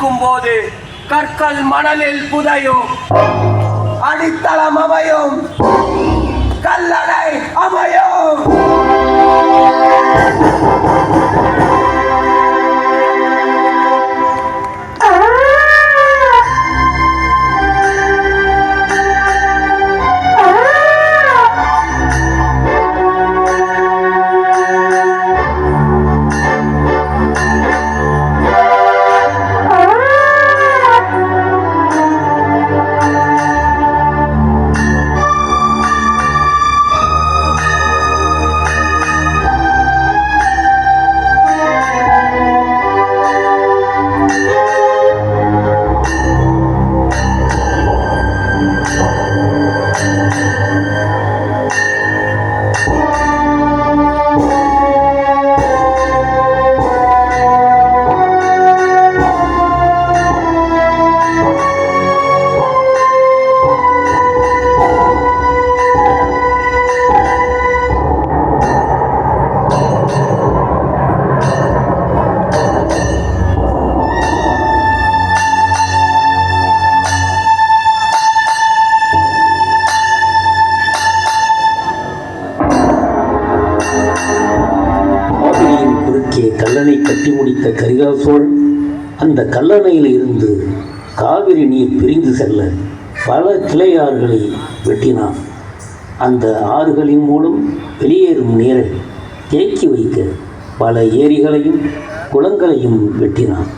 நடக்கும் போது கற்கள் மணலில் புதையும். அடித்தளம் அமையும். கல்லடை அங்கே கல்லணை கட்டி முடித்த கரிகாசோழன் அந்த கல்லணையில் இருந்து காவிரி நீர் பிரிந்து செல்ல பல கிளையாறுகளை வெட்டினான் அந்த ஆறுகளின் மூலம் வெளியேறும் நீரை தேக்கி வைக்க பல ஏரிகளையும் குளங்களையும் வெட்டினான்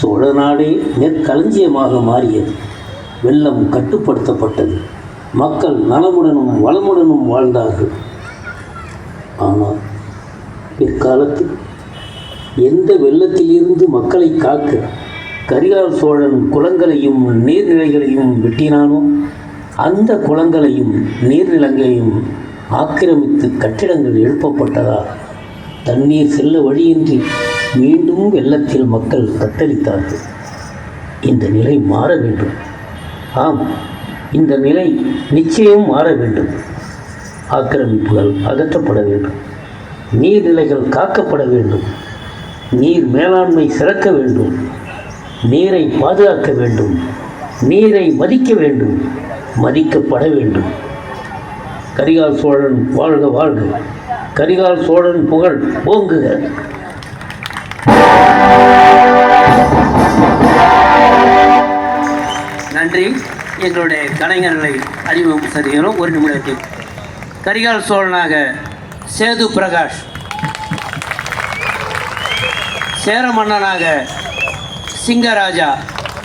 சோழ நாடே நெற்களஞ்சியமாக மாறியது வெள்ளம் கட்டுப்படுத்தப்பட்டது. மக்கள் நலமுடனும் வளமுடனும் வாழ்ந்தார்கள். ஆனால் பிற்காலத்தில் எந்த வெள்ளத்திலிருந்து மக்களை காக்க கரிகால் சோழன் குளங்களையும் நீர்நிலைகளையும் வெட்டினானோ அந்த குளங்களையும் நீர்நிலங்களையும் ஆக்கிரமித்து கட்டிடங்கள் எழுப்பப்பட்டதால் தண்ணீர் செல்ல வழியின்றி மீண்டும் வெள்ளத்தில் மக்கள் தத்தளித்தார்கள் இந்த நிலை மாற வேண்டும். ஆம் இந்த நிலை நிச்சயம் மாற வேண்டும். ஆக்கிரமிப்புகள் அகற்றப்பட வேண்டும். நீர்நிலைகள் காக்கப்பட வேண்டும். நீர் மேலாண்மை சிறக்க வேண்டும். நீரை பாதுகாக்க வேண்டும். நீரை மதிக்க வேண்டும். மதிக்கப்பட வேண்டும். கரிகால் சோழன் வாழ்க வாழ்க. கரிகால் சோழன் புகழ் ஓங்குக. நன்றி. எங்களுடைய கலைஞர்களை அறிமுகம் செய்கிறோம் ஒரு நிமிடத்தில். கரிகால் சோழனாக சேது பிரகாஷ் சேர மன்னனாக சிங்கராஜா.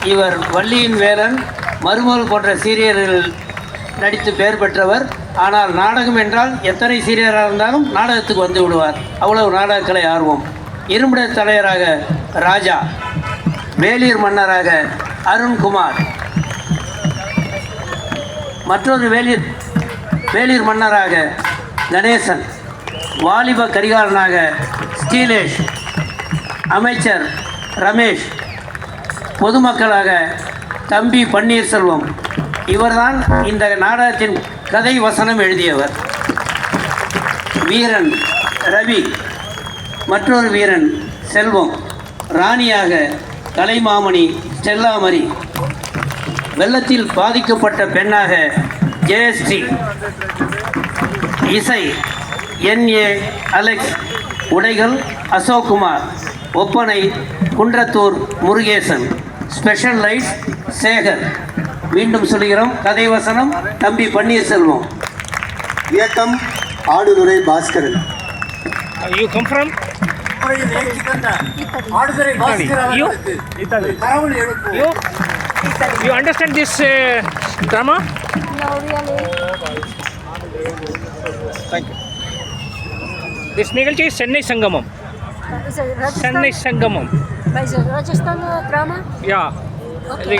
இவர் வள்ளியின் வேலன் மருமகள் போன்ற சீரியல்களில் நடித்து பெயர் பெற்றவர். ஆனால் நாடகம் என்றால் எத்தனை சீரியராக இருந்தாலும் நாடகத்துக்கு வந்து விடுவார். அவ்வளவு நாடகக்கலை ஆர்வம். இரும்புட தலைவராக ராஜா. வேலூர் மன்னராக அருண்குமார். மற்றொரு வேலிர் வேலிர் மன்னராக கணேசன். வாலிப கரிகாலனாக ஸ்டீலேஷ். அமைச்சர் ரமேஷ் பொதுமக்களாக தம்பி பன்னீர்செல்வம் இவர்தான் இந்த நாடகத்தின் கதை வசனம் எழுதியவர். வீரன் ரவி மற்றொரு வீரன் செல்வம் ராணியாக கலைமாமணி ஸ்டெல்லாமரி வெள்ளத்தில் பாதிக்கப்பட்ட பெண்ணாக ஜெயஸ்ரீ. இசை என் ஏ அலெக்ஸ் உடைகள் அசோக்குமார். ஒப்பனை குன்றத்தூர் முருகேசன் ஸ்பெஷல் லைட்ஸ் சேகர் மீண்டும் சொல்கிறோம் கதை வசனம் தம்பி பன்னீர்செல்வம் இயக்கம் Aduthurai Baskaran You come from? You? You? You understand this uh, drama? No, really. Thank you. This நிகழ்ச்சி சென்னை சங்கமம் Is it சென்னை Rajasthan? சங்கமம் Is it Rajasthan uh, drama? Yeah Okay.